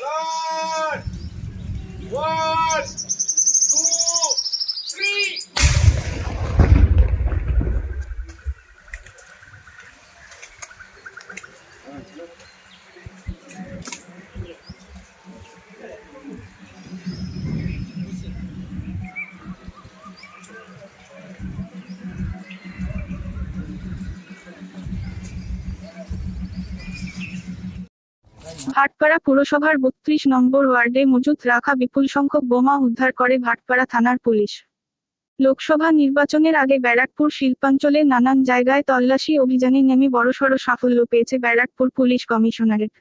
One! One! Bhatpara পুরসভার বত্রিশ নম্বর ওয়ার্ডে মজুত রাখা বিপুল সংখ্যক বোমা উদ্ধার করে ভাটপাড়া থানার পুলিশ। লোকসভা নির্বাচনের আগে ব্যারাকপুর শিল্পাঞ্চলে নানান জায়গায় তল্লাশি অভিযানে নেমে বড়সড় সাফল্য পেয়েছে ব্যারাকপুর পুলিশ কমিশনারেট।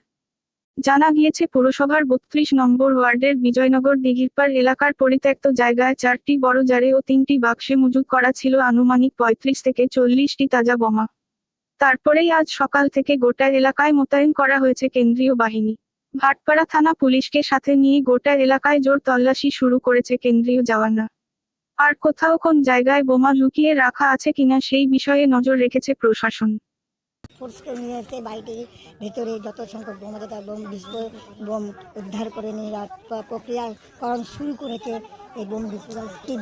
জানা গিয়েছে, পুরসভার বত্রিশ নম্বর ওয়ার্ডের বিজয়নগর দিঘিরপাড় এলাকার পরিত্যক্ত জায়গায় চারটি বড় জারে ও তিনটি বাক্সে মজুত করা ছিল আনুমানিক পঁয়ত্রিশ থেকে চল্লিশটি তাজা বোমা। তারপরেই আজ সকাল থেকে গোটা এলাকায় মোতায়েন করা হয়েছে কেন্দ্রীয় বাহিনী। ভাটপাড়া থানা পুলিশকে সাথে নিয়ে গোটা এলাকায় জোর তল্লাশি শুরু করেছে কেন্দ্রীয় জওয়ানরা। আর কোথাও কোন জায়গায় বোমা লুকিয়ে রাখা আছে কিনা সেই বিষয়ে নজর রেখেছে প্রশাসন। ফোর্সকে নিয়ে এসে বাড়িটির ভেতরে যত সংখ্যক বোমাদাতা বোম বিস্ফোরক বোম উদ্ধার করে নিয়ে প্রক্রিয়াকরণ শুরু করেছে এই বোম বিস্ফোরণ টিম।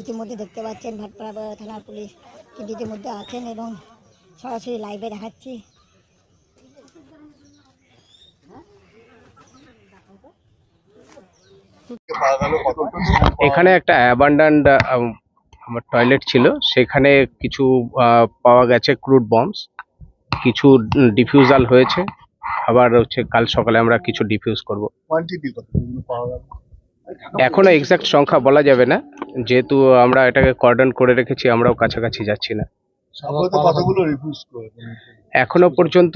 ইতিমধ্যে দেখতে পাচ্ছেন ভাটপাড়া থানার পুলিশ কিন্তু ইতিমধ্যে আছেন এবং সরাসরি লাইভে দেখাচ্ছি। এখানে একটা অ্যাবান্ডান্ট আমার টয়লেট ছিল। সেখানে কিছু পাওয়া গেছে ক্রুড বম্বস কিছু ডিফিউজাল হয়েছে। আবার হচ্ছে কাল সকালে আমরা কিছু ডিফিউজ করব। কোয়ান্টিটি কত? পাওয়া গেল। এখনও এক্সাক্ট সংখ্যা বলা যাবে না। যেহেতু আমরা এটাকে কর্ডন করে রেখেছি আমরাও কাছাকাছি যাচ্ছি না। এখনও পর্যন্ত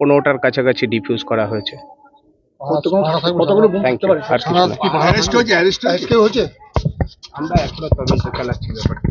পনেরোটার কাছাকাছি ডিফিউজ করা হয়েছে? আমরা এখনও তদন্ত চালাচ্ছি ব্যাপারটা।